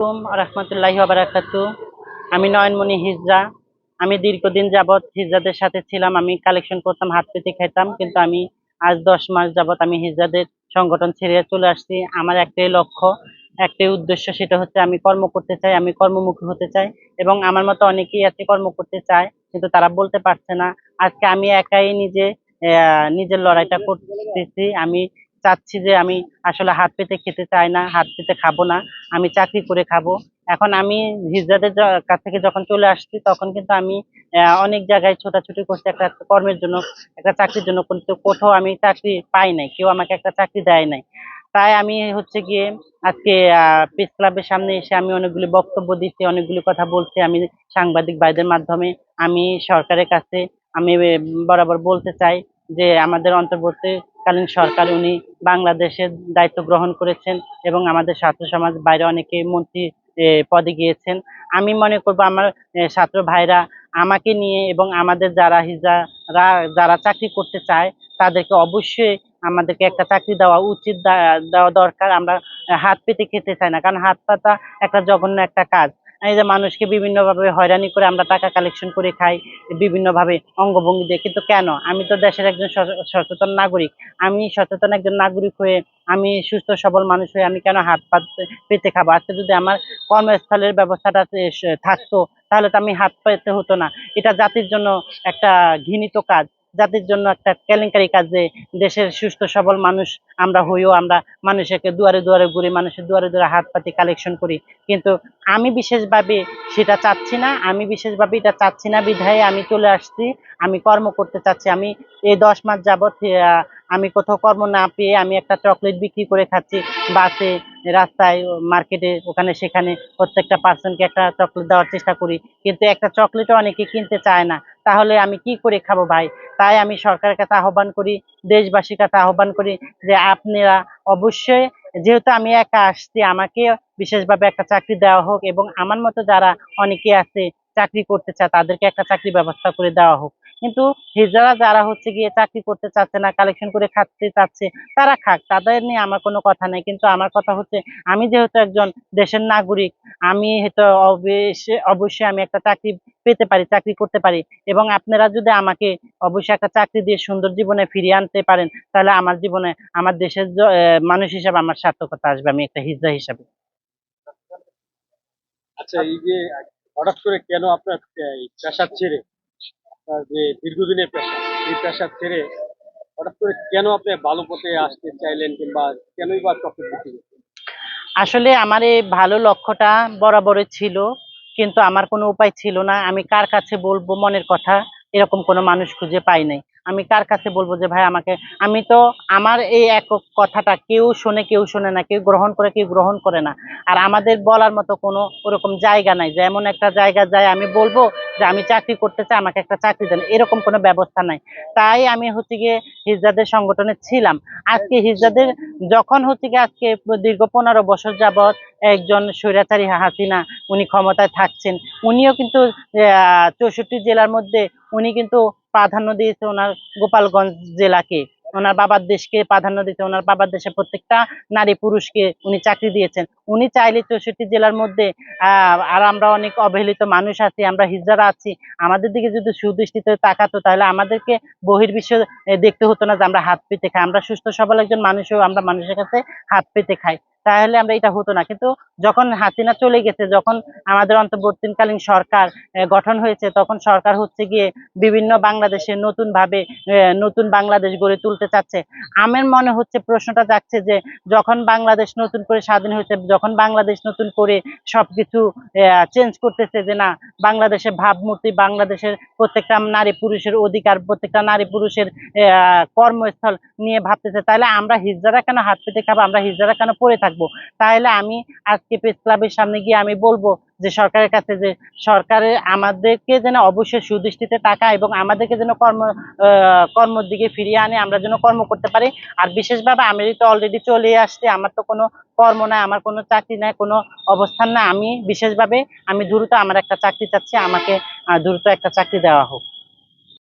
রহমতুল্লাহি বারাকাতু আমি নয়নমণি হিজরা। আমি দীর্ঘদিন যাবৎ হিজরাদের সাথে ছিলাম। আমি কালেকশন করতাম, হাত পেতে খেতাম কিন্তু আমি আজ দশ মাস যাবৎ আমি হিজরাদের সংগঠন ছেড়ে চলে আসছি। আমার একটাই লক্ষ্য, একটাই উদ্দেশ্য সেটা হচ্ছে আমি কর্ম করতে চাই, আমি কর্মমুখী হতে চাই এবং আমার মতো অনেকেই আছে কর্ম করতে চায়, কিন্তু তারা বলতে পারছে না। আজকে আমি একাই নিজে নিজের লড়াইটা করতেছি। আমি চাচ্ছি যে আমি আসলে হাত পেতে খেতে চাই না, হাত পেতে খাব না, আমি চাকরি করে খাব। এখন আমি হিজড়াদের কাছ থেকে যখন চলে আসছি, তখন কিন্তু আমি অনেক জায়গায় ছোটাছুটি করছি একটা কর্মের জন্য, একটা চাকরির জন্য, কিন্তু কোথাও আমি চাকরি পাই নাই, কেউ আমাকে একটা চাকরি দেয় নাই। তাই আমি হচ্ছে গিয়ে আজকে প্রেস ক্লাবের সামনে এসে আমি অনেকগুলি বক্তব্য দিচ্ছি, অনেকগুলি কথা বলছি, আমি সাংবাদিক ভাইদের মাধ্যমে, আমি সরকারের কাছে আমি বরাবর বলতে চাই যে আমাদের অন্তর্বর্তীকালীন সরকার উনি বাংলাদেশের দায়িত্ব গ্রহণ করেছেন এবং আমাদের ছাত্র সমাজ বাইরে অনেকে মন্ত্রী পদে গিয়েছেন। আমি মনে করব আমার ছাত্র ভাইরা আমাকে নিয়ে এবং আমাদের যারা হিজারা যারা চাকরি করতে চায় তাদেরকে অবশ্যই আমাদেরকে একটা চাকরি দেওয়া উচিত দেওয়া দরকার। আমরা হাত পেতে খেতে চাই না, কারণ হাত পাতা একটা জঘন্য একটা কাজ। এই যে মানুষকে বিভিন্নভাবে হয়রানি করে আমরা টাকা কালেকশন করে খাই, বিভিন্নভাবে অঙ্গভঙ্গি দিয়ে কিন্তু কেন? আমি তো দেশের একজন সচ- সচেতন নাগরিক। আমি সচেতন একজন নাগরিক হয়ে, আমি সুস্থ, সবল মানুষ হয়ে আমি কেন হাত পাত পেতে খাব? আজকে যদি আমার কর্মস্থলের ব্যবস্থাটা থাকতো, তাহলে তো আমি হাত পেতে হতো না। এটা জাতির জন্য একটা ঘৃণিত কাজ। জাতির জন্য একটা কেলেঙ্কারি কাজ দেশের সুস্থ, সবল মানুষ আমরা হইও আমরা মানুষকে দুয়ারে দুয়ারে ঘুরে, মানুষের দুয়ারে দুয়ারে হাত পাতি কালেকশন করি। কিন্তু আমি বিশেষভাবে সেটা চাচ্ছি না, আমি বিশেষভাবে এটা চাচ্ছি না, বিধায় আমি চলে আসছি, আমি কর্ম করতে চাচ্ছি। আমি এই দশ মাস যাবৎ আমি কোথাও কর্ম না পেয়ে আমি একটা চকলেট বিক্রি করে খাচ্ছি, বাসে, রাস্তায় মার্কেটে ওখানে, সেখানে প্রত্যেকটা পার্সনকে একটা চকলেট দেওয়ার চেষ্টা করি। কিন্তু একটা চকলেটও অনেকে কিনতে চায় না। তাহলে আমি কি করে খাব ভাই? তাই আমি সরকারের কাছে আহ্বান করি, দেশবাসীর কাছে আহ্বান করি যে আপনারা অবশ্যই, যেহেতু আমি একা আসছি, আমাকে বিশেষভাবে একটা চাকরি দেওয়া হোক এবং আমার মতো যারা অনেকে আছে, চাকরি করতে চায়, তাদেরকে একটা চাকরি ব্যবস্থা করে দেওয়া হোক। কিন্তু হিজড়া যারা হচ্ছে গিয়ে চাকরি করতে চাচ্ছে না কালেকশন করে খাচ্ছে চাচ্ছে, তারা খাক, তাদের নিয়ে আমার কোনো কথা নেই। কিন্তু আমার কথা হচ্ছে, আমি যেহেতু একজন দেশের নাগরিক, আমি হয়তো অবশ্যই অবশ্যই আমি একটা চাকরি পেতে পারি, চাকরি করতে পারি। এবং আপনারা যদি আমাকে অবশ্যই একটা চাকরি দিয়ে সুন্দর জীবনে ফিরিয়ে আনতে পারেন, তাহলে আমার জীবনে, আমার দেশের মানুষ হিসাবে আমার সার্থকতা আসবে, আমি একটা হিজড়া হিসাবে। আচ্ছা এই যে হঠাৎ করে কেন আপনার পেশা ছেড়ে আপনার যে দীর্ঘদিনের পেশা, এই পেশা ছেড়ে হঠাৎ করে কেন আপনি ভালো পথে আসতে চাইলেন কিংবা কেনই বা চকলেট বিক্রি? আসলে আমার এই ভালো লক্ষ্যটা বরাবরই ছিল, কিন্তু আমার কোনো উপায় ছিল না আমি কার কাছে বলব মনের কথা, এরকম কোনো মানুষ খুঁজে পাই নাই আমি কার কাছে বলব যে, ভাই, আমাকে আমি তো আমার এই একক কথাটা কেউ শোনে কেউ শোনে না, কেউ গ্রহণ করে, কেউ গ্রহণ করে না। আর আমাদের বলার মতো কোনো ওরকম জায়গা নাই। যে এমন একটা জায়গা যায়, আমি বলব যে, আমি চাকরি করতে চাই, আমাকে একটা চাকরি দেন। এরকম কোনো ব্যবস্থা নাই। তাই আমি হচ্ছে গিয়ে হিজদাদের সংগঠনে ছিলাম। আজকে হিজদাদের যখন হচ্ছে গিয়ে আজকে দীর্ঘ পনেরো বছর যাবৎ একজন স্বৈরাচারী হাসিনা উনি ক্ষমতায় থাকছেন, উনিও কিন্তু চৌষট্টি জেলার মধ্যে উনি কিন্তু প্রাধান্য দিয়েছে ওনার গোপালগঞ্জ জেলাকে। ওনার বাবার দেশকে প্রাধান্য দিতে ওনার বাবার দেশে প্রত্যেকটা নারী পুরুষকে উনি চাকরি দিয়েছেন। উনি চাইলে চৌষট্টি জেলার মধ্যে আর আমরা অনেক অবহেলিত মানুষ আছি, আমরা হিজড়া আছি, আমাদের দিকে যদি সুদৃষ্টিতে তাকাতো তাহলে আমাদেরকে বহির্বিশ্ব দেখতে হতো না যে আমরা হাত পেতে খাই। আমরা সুস্থ, সবল একজন মানুষও আমরা মানুষের কাছে হাত পেতে খাই। তাহলে আমরা এটা হতো না। কিন্তু যখন হাসিনা চলে গেছে, যখন আমাদের অন্তর্বর্তীকালীন সরকার গঠন হয়েছে, তখন সরকার হচ্ছে গিয়ে বিভিন্ন বাংলাদেশে নতুন ভাবে নতুন বাংলাদেশ গড়ে তুলতে চাচ্ছে। আমার মনে হচ্ছে, প্রশ্নটা যাচ্ছে যে যখন বাংলাদেশ নতুন করে স্বাধীন হয়েছে, যখন বাংলাদেশ নতুন করে সবকিছু চেঞ্জ করতেছে যে না, বাংলাদেশের ভাবমূর্তি, বাংলাদেশের প্রত্যেকটা নারী পুরুষের অধিকার, প্রত্যেকটা নারী পুরুষের কর্মস্থল নিয়ে ভাবতেছে, তাহলে আমরা হিজড়া কেন হাত পেতে খাব? আমরা হিজড়া কেন পড়ে থাকব। তাহলে আমি আজকে প্রেস ক্লাবের সামনে গিয়ে আমি বলব যে সরকারের কাছে যে সরকারের আমাদেরকে যেন অবশ্যই সুদৃষ্টিতে টাকা এবং আমাদেরকে যেন কর্ম কর্মর দিকে ফিরিয়ে আনে, আমরা যেন কর্ম করতে পারি। আর বিশেষভাবে আমি তো অলরেডি চলে আসছি, আমার তো কোনো কর্ম নাই, আমার কোনো চাকরি নাই, কোনো অবস্থান না আমি বিশেষভাবে, আমি দ্রুত আমার একটা চাকরি চাচ্ছি, আমাকে দ্রুত একটা চাকরি দেওয়া হোক।